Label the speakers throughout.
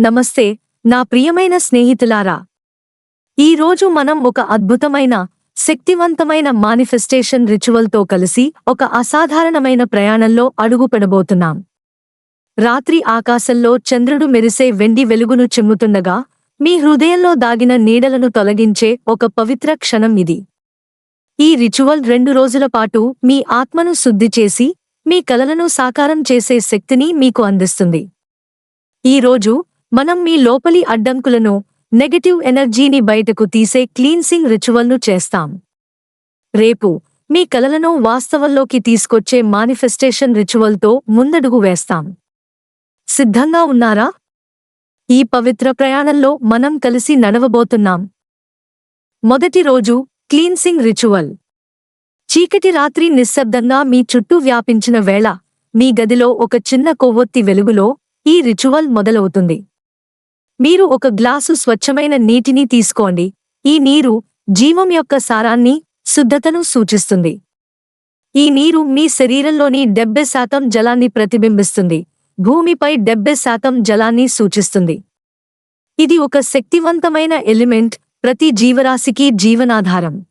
Speaker 1: నమస్తే నా ప్రియమైన స్నేహితులారా. ఈ రోజు మనం ఒక అద్భుతమైన శక్తివంతమైన మానిఫెస్టేషన్ రిచువల్తో కలిసి ఒక అసాధారణమైన ప్రయాణంలో అడుగుపెడబోతున్నాం రాత్రి ఆకాశంలో చంద్రుడు మెరిసే వెండి వెలుగును చిమ్ముతుండగా మీ హృదయంలో దాగిన నీడలను తొలగించే ఒక పవిత్ర క్షణం ఇది. ఈ రిచువల్ రెండు రోజుల పాటు మీ ఆత్మను శుద్ధి చేసి మీ కలలను సాకారం చేసే శక్తిని మీకు అందిస్తుంది. ఈ రోజు మనం మీ లోపలి అడ్డంకులను నెగటివ్ ఎనర్జీని బయటకు తీసే క్లీన్సింగ్ రిచువల్ను చేస్తాం. రేపు మీ కలలను వాస్తవంలోకి తీసుకొచ్చే మానిఫెస్టేషన్ రిచువల్తో ముందడుగు వేస్తాం. సిద్ధంగా ఉన్నారా? ఈ పవిత్ర ప్రయాణంలో మనం కలిసి నడవబోతున్నాం. మొదటి రోజు క్లీన్సింగ్ రిచువల్. చీకటి రాత్రి నిశ్శబ్దంగా మీ చుట్టూ వ్యాపించిన వేళ మీ గదిలో ఒక చిన్న కొవ్వొత్తి వెలుగులో ఈ రిచువల్ మొదలవుతుంది. మీరు ఒక గ్లాసు స్వచ్ఛమైన నీటిని తీసుకోండి. ఈ నీరు జీవం యొక్క సారాన్ని శుద్ధతను సూచిస్తుంది. ఈ నీరు మీ శరీరంలోని డెబ్బై శాతం జలాన్ని ప్రతిబింబిస్తుంది. భూమిపై డెబ్బై శాతం జలాన్ని సూచిస్తుంది. ఇది ఒక శక్తివంతమైన ఎలిమెంట్ ప్రతి జీవరాశికి జీవనాధారం.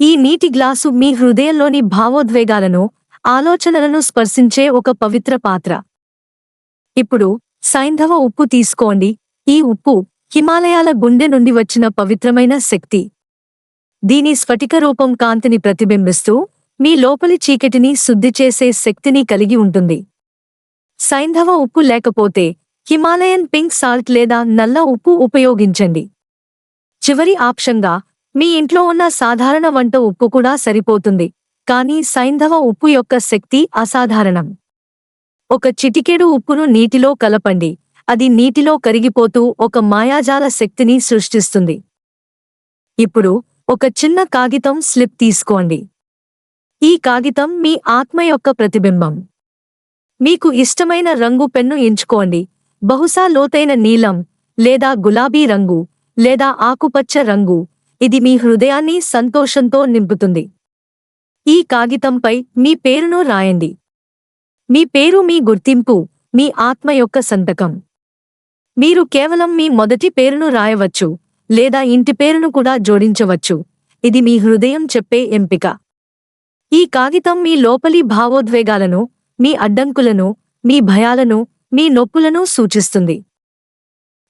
Speaker 1: ఈ నీటి గ్లాసు మీ హృదయంలోని భావోద్వేగాలను ఆలోచనలను స్పర్శించే ఒక పవిత్ర పాత్ర. ఇప్పుడు సైంధవ ఉప్పు తీసుకోండి. ఈ ఉప్పు హిమాలయాల గుండె నుండి వచ్చిన పవిత్రమైన శక్తి. దీని స్ఫటిక రూపం కాంతిని ప్రతిబింబిస్తూ మీ లోపలి చీకటిని శుద్ధి చేసే శక్తిని కలిగి ఉంటుంది. సైంధవ ఉప్పు లేకపోతే హిమాలయన్ పింక్ సాల్ట్ లేదా నల్ల ఉప్పు ఉపయోగించండి. చివరి ఆప్షన్గా మీ ఇంట్లో ఉన్న సాధారణ వంట ఉప్పు కూడా సరిపోతుంది కానీ సైంధవ ఉప్పు యొక్క శక్తి అసాధారణం. ఒక చిటికెడు ఉప్పును నీటిలో కలపండి అది నీటిలో కరిగిపోతూ ఒక మాయాజాల శక్తిని సృష్టిస్తుంది. ఇప్పుడు ఒక చిన్న కాగితం స్లిప్ తీసుకోండి. ఈ కాగితం మీ ఆత్మ యొక్క ప్రతిబింబం. మీకు ఇష్టమైన రంగు పెన్ను ఎంచుకోండి. బహుశా లోతైన నీలం లేదా గులాబీ రంగు లేదా ఆకుపచ్చ రంగు. ఇది మీ హృదయాన్ని సంతోషంతో నింపుతుంది. ఈ కాగితంపై మీ పేరును రాయండి. మీ పేరు మీ గుర్తింపు మీ ఆత్మ యొక్క సంతకం. మీరు కేవలం మీ మొదటి పేరును రాయవచ్చు లేదా ఇంటి పేరును కూడా జోడించవచ్చు. ఇది మీ హృదయం చెప్పే ఎంపిక. ఈ కాగితం మీ లోపలి భావోద్వేగాలను మీ అడ్డంకులను మీ భయాలను మీ నొప్పులను సూచిస్తుంది.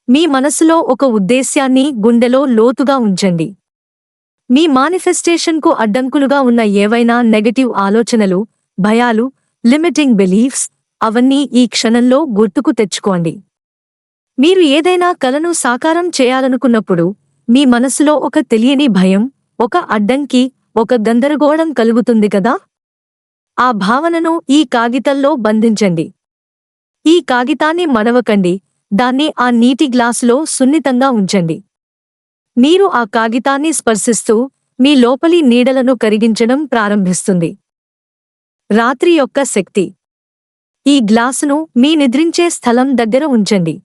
Speaker 1: మీ మనసులో ఒక ఉద్దేశ్యాన్ని గుండెలో లోతుగా ఉంచండి. మీ మానిఫెస్టేషన్కు అడ్డంకులుగా ఉన్న ఏవైనా నెగటివ్ ఆలోచనలు భయాలు లిమిటింగ్ బిలీఫ్స్ అవన్నీ ఈ క్షణంలో గుర్తుకు తెచ్చుకోండి. మీరు ఏదైనా కలను సాకారం చేయాలనుకున్నప్పుడు మీ మనసులో ఒక తెలియని భయం ఒక అడ్డంకి ఒక గందరగోళం కలుగుతుంది కదా? ఆ భావనను ఈ కాగితంలో బంధించండి. ఈ కాగితాన్ని మడవకండి. దాన్ని ఆ నీటి గ్లాసులో సున్నితంగా ఉంచండి. మీరు ఆ కాగితాన్ని స్పర్శిస్తూ మీ లోపలి నీడలను కరిగించడం ప్రారంభిస్తుంది. రాత్రి యొక్క శక్తి. ఈ గ్లాసును మీ నిద్రించే స్థలం దగ్గర ఉంచండి.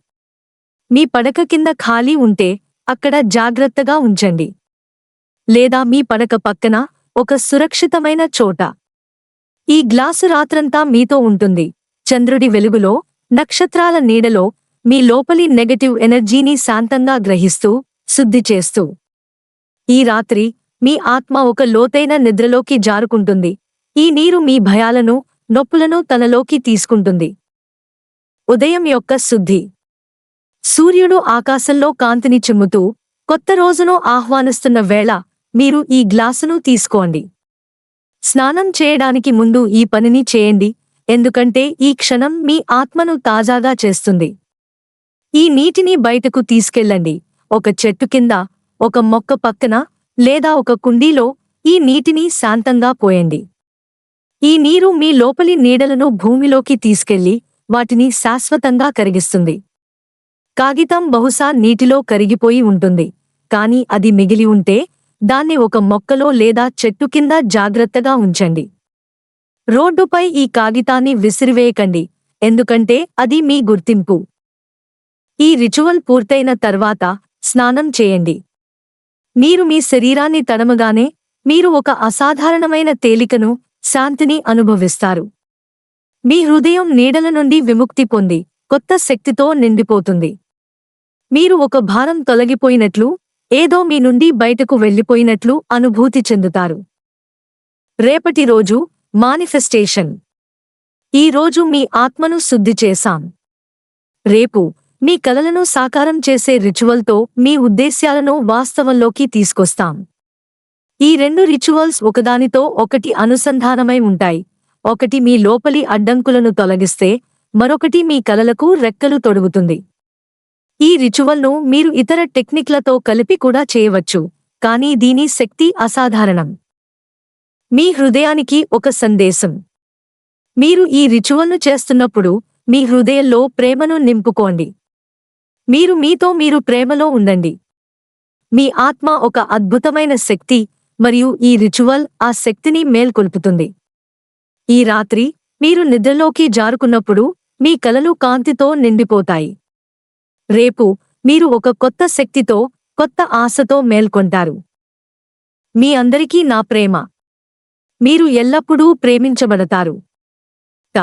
Speaker 1: మీ పడక కింద ఖాళీ ఉంటే అక్కడ జాగ్రత్తగా ఉంచండి. లేదా మీ పడక పక్కన ఒక సురక్షితమైన చోట. ఈ గ్లాసు రాత్రంతా మీతో ఉంటుంది. చంద్రుడి వెలుగులో నక్షత్రాల నీడలో మీ లోపలి నెగటివ్ ఎనర్జీని శాంతంగా గ్రహిస్తూ శుద్ధి చేస్తూ. ఈ రాత్రి మీ ఆత్మ ఒక లోతైన నిద్రలోకి జారుకుంటుంది. ఈ నీరు మీ భయాలను నొప్పులను తనలోకి తీసుకుంటుంది. ఉదయం యొక్క శుద్ధి. సూర్యుడు ఆకాశంలో కాంతిని చిమ్ముతూ కొత్త రోజును ఆహ్వానిస్తున్న వేళ మీరు ఈ గ్లాసును తీసుకోండి. స్నానం చేయడానికి ముందు ఈ పనిని చేయండి ఎందుకంటే ఈ క్షణం మీ ఆత్మను తాజాగా చేస్తుంది. ఈ నీటిని బయటకు తీసుకెళ్ళండి. ఒక చెట్టు కింద ఒక మొక్క పక్కన లేదా ఒక కుండీలో ఈ నీటిని శాంతంగా పోయండి. ఈ నీరు మీ లోపలి నీడలను భూమిలోకి తీసుకెళ్ళి వాటిని శాశ్వతంగా కరిగిస్తుంది. కాగితం బహుశా నీటిలో కరిగిపోయి ఉంటుంది కాని అది మిగిలి ఉంటే దాన్ని ఒక మొక్కలో లేదా చెట్టు కింద జాగ్రత్తగా ఉంచండి. రోడ్డుపై ఈ కాగితాన్ని విసిరివేయకండి ఎందుకంటే అది మీ గుర్తింపు. ఈ రిచువల్ పూర్తయిన తర్వాత స్నానం చేయండి. మీరు మీ శరీరాన్ని తడమగానే మీరు ఒక అసాధారణమైన తేలికను శాంతిని అనుభవిస్తారు. మీ హృదయం నీడల నుండి విముక్తి పొంది కొత్త శక్తితో నిండిపోతుంది. మీరు ఒక భారం తొలగిపోయినట్లు ఏదో మీ నుండి బయటకు వెళ్ళిపోయినట్లు అనుభూతి చెందుతారు. రేపటి రోజు మానిఫెస్టేషన్. ఈ రోజు మీ ఆత్మను శుద్ధి చేశాం. రేపు మీ కలలను సాకారం చేసే రిచువల్తో మీ ఉద్దేశ్యాలను వాస్తవంలోకి తీసుకొస్తాం. ఈ రెండు రిచువల్స్ ఒకదానితో ఒకటి అనుసంధానమై ఉంటాయి. ఒకటి మీ లోపలి అడ్డంకులను తొలగిస్తే మరొకటి మీ కలలకు రెక్కలు తొడుగుతుంది. ఈ రిచువల్ను మీరు ఇతర టెక్నిక్లతో కలిపి కూడా చేయవచ్చు కానీ దీని శక్తి అసాధారణం. మీ హృదయానికి ఒక సందేశం. మీరు ఈ రిచువల్ను చేస్తున్నప్పుడు మీ హృదయంలో ప్రేమను నింపుకోండి. మీరు మీతో మీరు ప్రేమలో ఉండండి. మీ ఆత్మ ఒక అద్భుతమైన శక్తి మరియు ఈ రిచువల్ ఆ శక్తిని మేల్కొల్పుతుంది. ఈ రాత్రి మీరు నిద్రలోకి జారుకున్నప్పుడు మీ కలలు కాంతితో నిండిపోతాయి. రేపు మీరు ఒక కొత్త శక్తితో కొత్త ఆశతో మేల్కొంటారు. మీ అందరికీ నా ప్రేమ. మీరు ఎల్లప్పుడూ ప్రేమించబడతారు. ట.